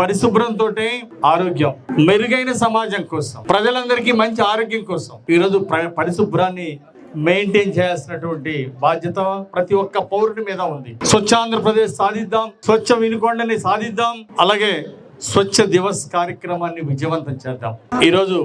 పరిశుభ్రంతో ఆరోగ్యం మెరుగైన సమాజం కోసం ప్రజలందరికీ మంచి ఆరోగ్యం కోసం ఈరోజు ప్ర- పరిశుభ్రాన్ని మెయింటైన్ చేయాల్సినటువంటి బాధ్యత ప్రతి ఒక్క పౌరుడి మీద ఉంది. స్వచ్ఛ ఆంధ్రప్రదేశ్ సాధిద్దాం స్వచ్ఛ వినుకొండని సాధిద్దాం అలాగే స్వచ్ఛ దివస్ కార్యక్రమాన్ని విజయవంతం చేద్దాం. ఈరోజు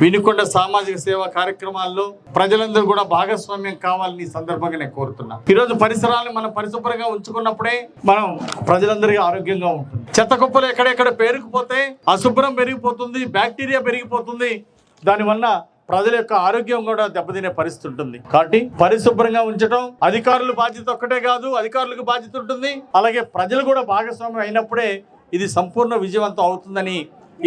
వినుకొండ సామాజిక సేవా కార్యక్రమాల్లో ప్రజలందరూ కూడా భాగస్వామ్యం కావాలని సందర్భంగా నేను కోరుతున్నా. ఈరోజు పరిసరాలను మనం పరిశుభ్రంగా ఉంచుకున్నప్పుడే మనం ప్రజలందరికీ ఆరోగ్యంగా ఉంటుంది చెత్త కుప్పలు ఎక్కడెక్కడ పేరుకుపోతే అశుభ్రం పెరిగిపోతుంది బ్యాక్టీరియా పెరిగిపోతుంది. దానివల్ల ప్రజల యొక్క ఆరోగ్యం కూడా దెబ్బతినే పరిస్థితి ఉంటుంది. కాబట్టి పరిశుభ్రంగా ఉంచడం అధికారుల బాధ్యత ఒక్కటే కాదు అధికారులకు బాధ్యత ఉంటుంది. అలాగే ప్రజలు కూడా భాగస్వామ్యం అయినప్పుడే ఇది సంపూర్ణ విజయవంతం అవుతుందని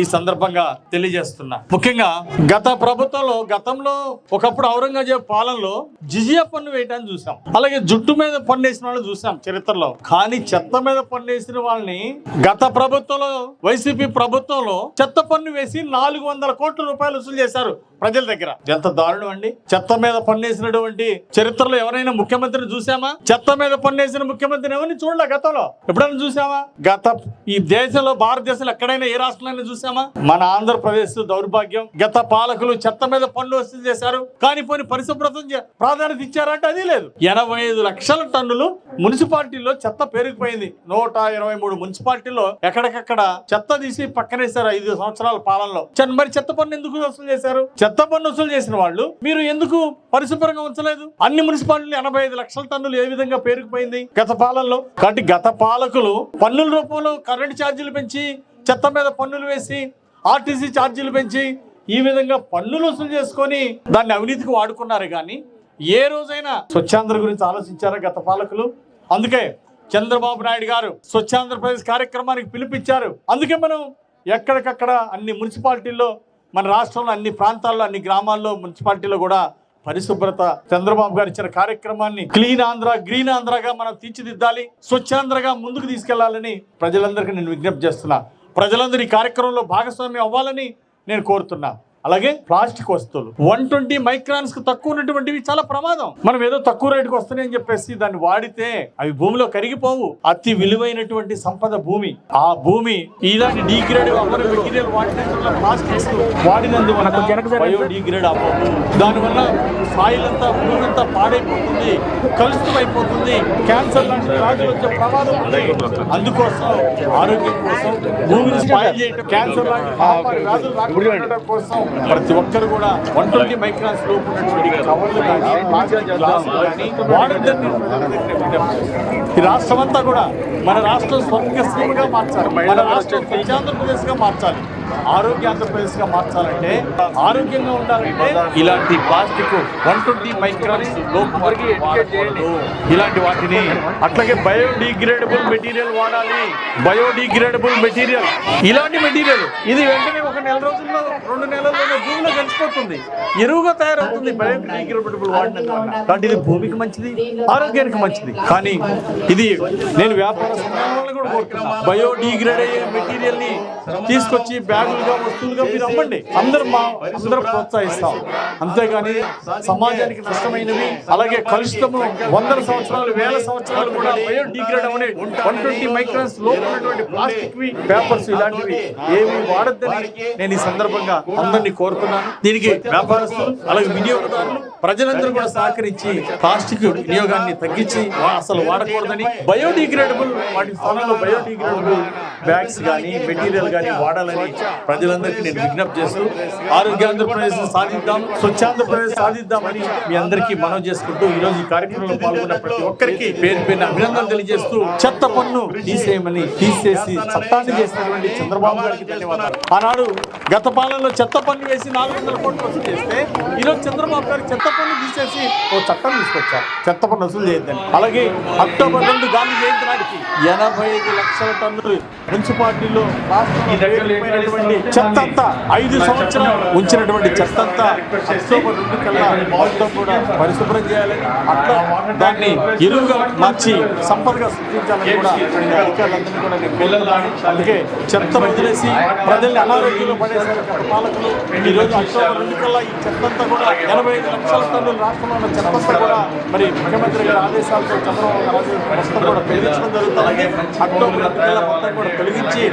ఈ సందర్భంగా తెలియజేస్తున్నా. ముఖ్యంగా గత ప్రభుత్వంలో గతంలో ఒకప్పుడు ఔరంగజేబ్ పాలనలో జిజియా పన్ను వేయటాన్ని చూసాం. అలాగే జుట్టు మీద పన్ను వేసిన వాళ్ళు చూసాం చరిత్రలో. కానీ చెత్త మీద పన్ను వేసిన వాళ్ళని గత ప్రభుత్వంలో వైసీపీ ప్రభుత్వంలో చెత్త పన్ను వేసి నాలుగు వందల కోట్ల రూపాయలు వసూలు చేశారు. ప్రజల దగ్గర. ఎంత దారుణం అండి. చెత్త మీద పన్నేసినటువంటి చరిత్రలో ఎవరైనా ముఖ్యమంత్రిని చూసామా చెత్త మీద పన్నేసిన ముఖ్యమంత్రిని ఎవరిని చూడలే గతంలో? ఎప్పుడైనా చూసామా గత ఈ దేశంలో భారతదేశంలో ఎక్కడైనా ఏ రాష్ట్రంలో చూసామా మన ఆంధ్రప్రదేశ్ దౌర్భాగ్యం. గత పాలకులు చెత్త మీద పన్ను వసూలు చేశారు. కానీ పోనీ పరిశుభ్రత చే- ప్రాధాన్యత ఇచ్చారంటే అది లేదు. ఎనభై ఐదు లక్షల టన్నులు మున్సిపాలిటీలో చెత్త పెరిగిపోయింది నూట ఇరవై మూడు మున్సిపాలిటీలో ఎక్కడికక్కడ చెత్త తీసి పక్కనేశారు ఐదు సంవత్సరాల పాలనలో. మరి చెత్త పన్ను ఎందుకు వసూలు చేశారు? చెత్త పన్ను వసూలు చేసిన వాళ్ళు మీరు ఎందుకు పరిశుభ్రంగా ఉంచలేదు? అన్ని మున్సిపాలిటీలు ఎనభై ఐదు లక్షల టన్నులు ఏ విధంగా పేరుకుపోయింది? గత పాలనలో? కాబట్టి గత పాలకులు పన్నుల రూపంలో కరెంటు ఛార్జీలు పెంచి చెత్త మీద పన్నులు వేసి ఆర్టీసీ ఛార్జీలు పెంచి ఈ విధంగా పన్నులు వసూలు చేసుకొని దాన్ని అవినీతికి వాడుకున్నారు కానీ ఏ రోజైనా స్వచ్ఛాంధ్ర గురించి ఆలోచించారా గత పాలకులు? అందుకే చంద్రబాబు నాయుడు గారు స్వచ్ఛాంధ్రప్రదేశ్ కార్యక్రమానికి పిలిపించారు అందుకే మనం ఎక్కడికక్కడ అన్ని మున్సిపాలిటీల్లో మన రాష్ట్రంలో అన్ని ప్రాంతాల్లో అన్ని గ్రామాల్లో మున్సిపాలిటీలో కూడా పరిశుభ్రత. చంద్రబాబు గారు ఇచ్చిన కార్యక్రమాన్ని క్లీన్ ఆంధ్ర గ్రీన్ ఆంధ్రగా మనం తీర్చిదిద్దాలి స్వచ్ఛాంధ్రగా ముందుకు తీసుకెళ్ళాలని ప్రజలందరికీ నేను విజ్ఞప్తి చేస్తున్నా. ప్రజలందరూ ఈ కార్యక్రమంలో భాగస్వామ్యం అవ్వాలని నేను కోరుతున్నా. అలాగే ప్లాస్టిక్ వస్తువులు. వన్ ట్వంటీ మైక్రాన్స్కు తక్కువ ఉన్నటువంటివి చాలా ప్రమాదం. మనం ఏదో తక్కువ రేటుకి వస్తున్నాయి అని చెప్పేసి దాన్ని వాడితే అవి భూమిలో కరిగిపోవు. అతి విలువైనటువంటి సంపద భూమి. ఆ భూమి ఇలాంటి డీగ్రేడ్ మెటీరియల్ వాడినందువల్ల ప్లాస్టిక్స్ వాడినందువల్ల బయోడీగ్రేడ్ అవ్వవు. దానివల్ల సాయిల్ అంతా భూమి అంతా పాడైపోతుంది కలుషితం అయిపోతుంది క్యాన్సర్ లాంటి వ్యాధులు వచ్చే ప్రమాదం ఉంది. అందుకోసం ఆరోగ్యం కోసం భూమిని స్పాయిల్ చేయటం క్యాన్సర్ లాంటి వ్యాధులు రాకుండా కోసం ప్రతి ఒక్కరు కూడా వన్ ట్వంటీ మైక్రాన్స్ లోపు కవర్లు కానీ ఈ రాష్ట్రం అంతా కూడా మన రాష్ట్రం స్వర్గసీమగా మార్చాలి. మన రాష్ట్రం స్వచ్ఛాంధ్రప్రదేశ్గా మార్చాలి. ఆరోగ్య ఆంధ్రప్రదేశ్గా మార్చాలంటే ఆరోగ్యంగా ఉండాలంటే ఇలాంటి ప్లాస్టిక్ వన్ ట్వంటీ మైక్రాన్స్ ఇలాంటి వాటిని అట్లాగే బయోడిగ్రేడబుల్ మెటీరియల్ వాడాలి. Biodegradable material. ఇలాంటి మెటీరియల్. ఇది వెంటనే ఒక నెల రోజుల్లో రెండు నెలల్లో భూమిలో కలిసిపోతుంది ఎరువుగా తయారవుతుంది బయోడిగ్రేడబుల్ వాడిన కాబట్టి ఇది భూమికి మంచిది ఆరోగ్యానికి మంచిది. కానీ ఇది నేను వ్యాపార కూడా బయోడిగ్రేడ్ అయ్యే మెటీరియల్ని తీసుకొచ్చి బ్యాగులుగా వస్తువులుగా మీరు అమ్మండి అందరూ మా అందరూ ప్రోత్సహిస్తాం. అంతేగాని సమాజానికి నష్టమైనవి అలాగే కలుషితము వందల సంవత్సరాలు వేల సంవత్సరాలు కూడా బయోడిగ్రేడ్ అవనే వన్ ట్వంటీ మైక్రాన్స్ లోపలటువంటి ఉన్నటువంటి ప్లాస్టిక్ పేపర్స్ ఇలాంటివి ఏవి వాడొద్దని నేను ఈ సందర్భంగా అందరినీ కోరుతున్నాను. దీనికి వ్యాపారస్తులు అలాగే వినియోగదారులు ప్రజలందరూ కూడా సహకరించి ప్లాస్టిక్ వినియోగాన్ని తగ్గించి అసలు వాడకూడదని బయోడిగ్రేడబుల్ వాటి స్థానంలో బయోడిగ్రేడబుల్ బ్యాగ్స్ కానీ మెటీరియల్ కానీ వాడాలని ప్రజలందరికీ నేను విజ్ఞప్తి చేస్తూ ఆరోగ్య ఆంధ్రప్రదేశ్ సాధిద్దాం స్వచ్ఛాంధ్రప్రదేశ్ సాధిద్దామని మీ అందరికీ మనవి చేసుకుంటూ ఈ రోజు ఈ కార్యక్రమంలో పాల్గొన్న ప్రతి ఒక్కరికి పేరు పేరున అభినందనలు తెలియజేస్తూ చెత్త పన్ను తీసేయమని తీసేసి చట్టాన్ని చేసినటువంటి చంద్రబాబు గారికి ధన్యవాదాలు. ఆనాడు గత పాలనలో చెత్త పన్ను వేసి నాలుగు వందల కోట్లు వసూలు చేస్తే ఈరోజు చంద్రబాబు గారు చెత్త పన్ను తీసేసి ఓ చట్టం తీసుకొచ్చారు. చెత్త పన్ను వసూలు చేయొద్దని. అలాగే అక్టోబర్ రెండు గాంధీ జయంతి నాటికి ఎనభై ఐదు లక్షల టన్నులు మున్సిపాలిటీలో చెత్త అంతా ఐదు సంవత్సరాలు ఉంచినటువంటి చెత్త అంతా అక్టోబర్ రెండు కల్లా మొత్తం కూడా పరిశుభ్రం చేయాలని అట్లా దాన్ని ఎరువుగా మార్చి సంపదగా సృష్టించాలని కూడా అధికారులందరినీ కూడా. అందుకే చెత్త వదిలేసి ప్రజల్ని అనారోగ్యంలో గత పాలకులు ఈరోజు అక్టోబర్ రెండు కల్లా ఈ చెత్తంతా కూడా ఎనభై ఐదు లక్షల టన్నులు రాష్ట్రంలో ఉన్న చెత్తంతా కూడా మరి ముఖ్యమంత్రి గారి ఆదేశాలతో చంద్రబాబు గారు కూడా తొలగించడం జరుగుతుంది. అక్టోబర్ రెండు కల్లా మొత్తం కూడా తొలగించి